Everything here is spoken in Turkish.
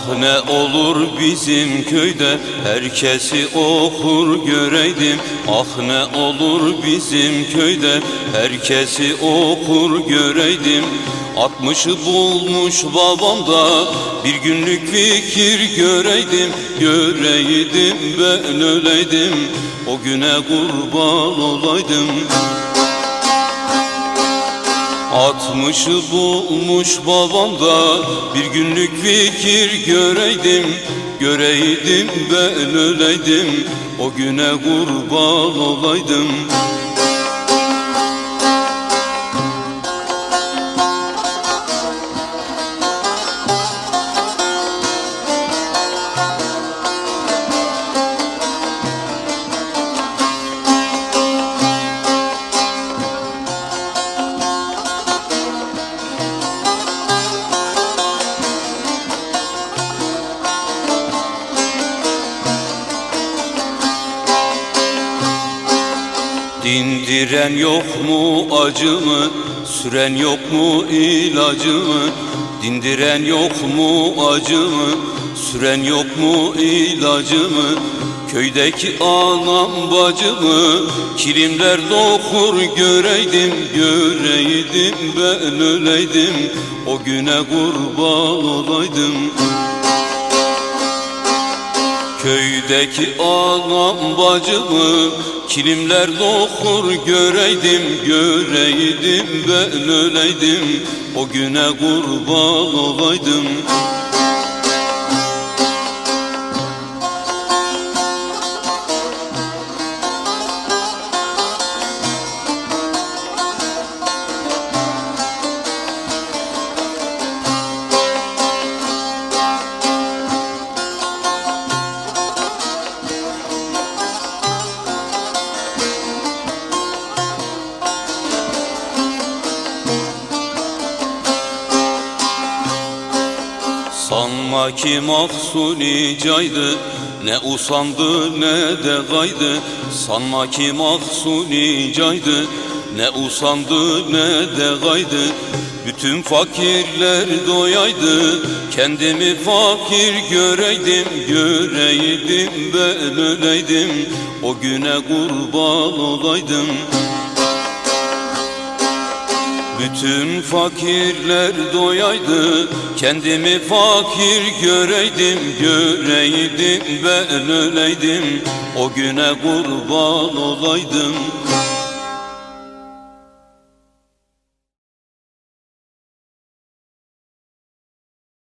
ne olur bizim köyde herkesi okur göreydim. Ah ne olur bizim köyde herkesi okur göreydim. Altmışı bulmuş babamda bir günlük fikir göreydim. Göreydim ben öleydim. O güne kurban olaydım Altmışı bulmuş babamda. Bir günlük fikir göreydim Göreydim ben öleydim. O güne kurban olaydım Dindiren yok mu acımı Süren yok mu ilacımı? Dindiren yok mu acımı Süren yok mu ilacımı? Köydeki anam bacımı Kilimler dokur göreydim Göreydim ben öleydim. O güne kurban olaydım. Köydeki anam bacımı Kilimler dokur göreydim Göreydim ben öleydim. O güne kurban olaydım Sanma ki mahsuni caydı Ne usandı ne de gaydı. Sanma ki mahsuni caydı Ne usandı ne de gaydı. Bütün fakirler doyaydı Kendimi fakir göreydim. Göreydim ben öleydim O güne kurban olaydım bütün fakirler doyaydı Kendimi fakir göreydim Göreydim ben öleydim. O güne kurban olaydım